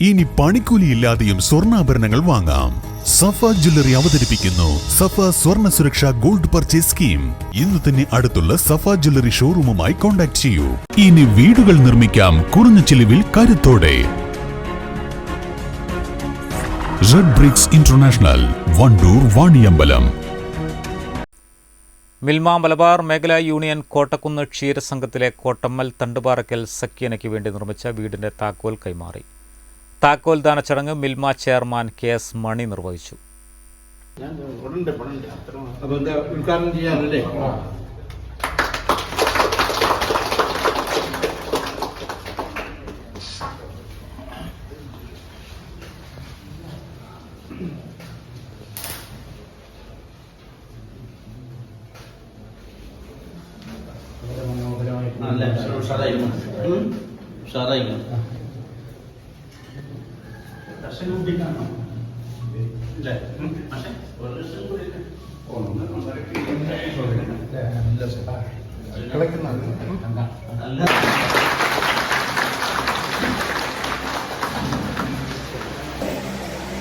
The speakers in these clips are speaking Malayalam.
ഇനി പണിക്കൂലിയില്ലാതെയും സ്വർണാഭരണങ്ങൾ വാങ്ങാം. സഫ ജ്വല്ലറി അവതരിപ്പിക്കുന്നു. സഫ സ്വർണ സുരക്ഷ ഗോൾഡ് പർച്ചേസ് സ്കീം. ഇന്ന് തന്നെ അടുത്തുള്ള സഫ ജ്വല്ലറി ഷോറൂമുമായി കോൺടാക്ട് ചെയ്യൂ. ഇനി വീടുകൾ നിർമ്മിക്കാം കുറഞ്ഞ ചിലവിൽ കരുത്തോടെ. Red bricks international Wandoor Vaniyambalam. Milma Malabar മേഖലാ യൂണിയൻ കോട്ടക്കുന്ന് ക്ഷീരസംഘത്തിലെ കോട്ടമ്മൽ തണ്ടുപാറക്കൽ സഖ്യനയ്ക്ക് വേണ്ടി നിർമ്മിച്ച വീടിന്റെ താക്കോൽ കൈമാറി. താക്കോൽ ദാന ചടങ്ങ് Milma chairman K S Mani നിർവഹിച്ചു. നല്ല ഉഷാറായിരുന്നു ഉം? ഉഷാറായിരുന്നു അല്ലേ ഉം? മാഷെ? ഒരു ലക്ഷം കൂടി ഇല്ലേ? നല്ല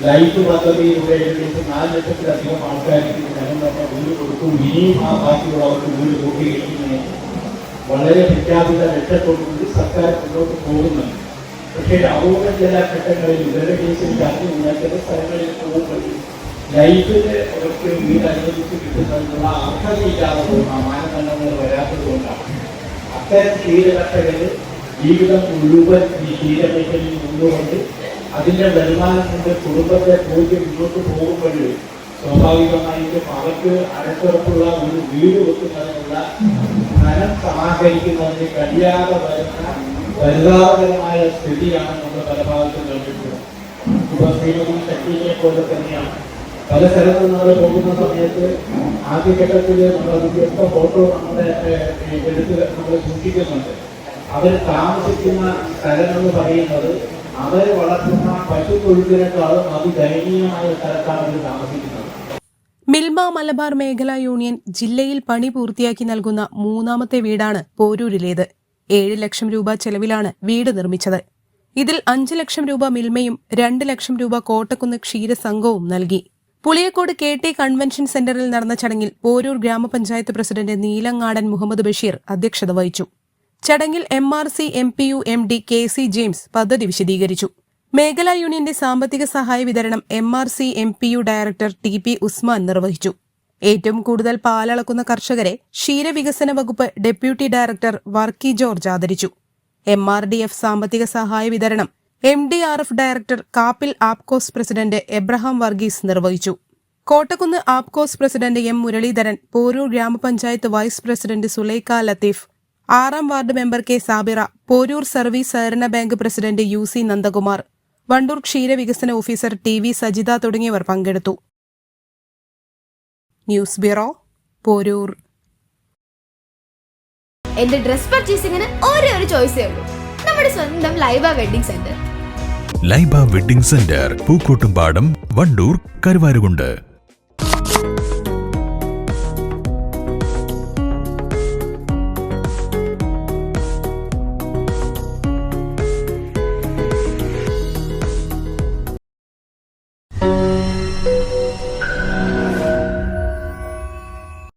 ലൈഫ് പദ്ധതിയിലൂടെ ഏകദേശം നാല് ലക്ഷത്തിലധികം ആൾക്കാർക്ക് ജനം തന്നെ വീട് കൊടുക്കും. ഇനിയും ആ ബാക്കിയുള്ളവർക്ക് വീട് കൂട്ടിയിരിക്കുന്നതിന് വളരെ പ്രഖ്യാപിത ലക്ഷ്യത്തോടുകൂടി സർക്കാർ മുന്നോട്ട് പോകുന്നുണ്ട്. പക്ഷേ അപൂർവ ചില ഘട്ടങ്ങളിൽ ഇവരുടെ കേസിൽ അറിഞ്ഞുള്ള ചില സ്ഥലങ്ങളിൽ പോകുമ്പോൾ ലൈഫിന് അവർക്ക് വീട് അനുവദിച്ച് കിട്ടുന്നതിനുള്ള അർഹതയില്ലാതെ ആ മാനദണ്ഡങ്ങൾ വരാത്തത് കൊണ്ടാണ്. അത്തരം ക്ഷീരകർഷകര് ജീവിതം മുഴുവൻ ഈ ക്ഷീരമേഖലയിൽ നിന്നുകൊണ്ട് അതിന്റെ വരുമാനം കൊണ്ട് കുടുംബത്തെ പോയി മുന്നോട്ട് പോകുമ്പോൾ സ്വാഭാവികമായിട്ടും അവർക്ക് അടച്ചുറപ്പുള്ള ഒരു വീട് വെക്കുന്നതിനുള്ള ധനം സമാഹരിക്കുന്നതിന് കഴിയാതെ വരുന്ന പരിതാപകരമായ സ്ഥിതിയാണ് നമ്മൾ പല ഭാഗത്തും കണ്ടിട്ടുള്ളത്. ഇപ്പൊ ശ്രീമതി ശക്തിയെ പോലെ തന്നെയാണ്. പല സ്ഥലത്തും നമ്മൾ പോകുന്ന സമയത്ത് ആദ്യഘട്ടത്തിൽ നമ്മൾ വ്യത്യസ്ത ഫോട്ടോ നമ്മുടെ എടുത്ത് നമ്മൾ സൂക്ഷിക്കുന്നുണ്ട്. അവർ താമസിക്കുന്ന സ്ഥലം എന്ന് പറയുന്നത് അവർ വളർത്തുന്ന പശു തൊഴുത്തിനേക്കാളും അതിദയനീയമായ സ്ഥലത്താണ് അവർ താമസിക്കുന്നത്. മിൽമ മലബാർ മേഖലാ യൂണിയൻ ജില്ലയിൽ പണി പൂർത്തിയാക്കി നൽകുന്ന മൂന്നാമത്തെ വീടാണ് പോരൂരിലേത്. ഏഴ് ലക്ഷം രൂപ ചെലവിലാണ് വീട് നിർമ്മിച്ചത്. ഇതിൽ അഞ്ച് ലക്ഷം രൂപ മിൽമയും രണ്ട് ലക്ഷം രൂപ കോട്ടക്കുന്ന് ക്ഷീരസംഘവും നൽകി. പുളിയക്കോട് കെ ടി കൺവെൻഷൻ സെന്ററിൽ നടന്ന ചടങ്ങിൽ പോരൂർ ഗ്രാമപഞ്ചായത്ത് പ്രസിഡന്റ് നീലങ്ങാടൻ മുഹമ്മദ് ബഷീർ അധ്യക്ഷത വഹിച്ചു. ചടങ്ങിൽ M R C M P U M D K C James പദ്ധതി വിശദീകരിച്ചു. മേഖലാ യൂണിയന്റെ സാമ്പത്തിക സഹായ വിതരണം M R C M P U director T P Usman നിർവഹിച്ചു. ഏറ്റവും കൂടുതൽ പാലളക്കുന്ന കർഷകരെ ക്ഷീരവികസന വകുപ്പ് ഡെപ്യൂട്ടി ഡയറക്ടർ വർക്കി ജോർജ് ആദരിച്ചു. എം ആർ ഡി എഫ് സാമ്പത്തിക സഹായ വിതരണം M D R F director Kappil APCOS president Abraham Varghese നിർവഹിച്ചു. Kottakkunnu APCOS president M Muraleedharan Poroor ഗ്രാമപഞ്ചായത്ത് വൈസ് പ്രസിഡന്റ് സുലൈഖ ലത്തീഫ് ആറാം ward member K Sabira Poroor service സഹകരണ bank president U C Nandakumar Wandoor ക്ഷീരവികസന ഓഫീസർ ടി വി സജിത തുടങ്ങിയവർ പങ്കെടുത്തു. News bureau Poroor. എന്റെ ഡ്രസ് പർച്ചേസിംഗിന് ഒരേ ഒരു ചോയ്സേ ഉള്ളൂ. നമ്മുടെ സ്വന്തം Laiba wedding centre. Laiba wedding centre Pookkottumpadam Wandoor Karuvarakundu.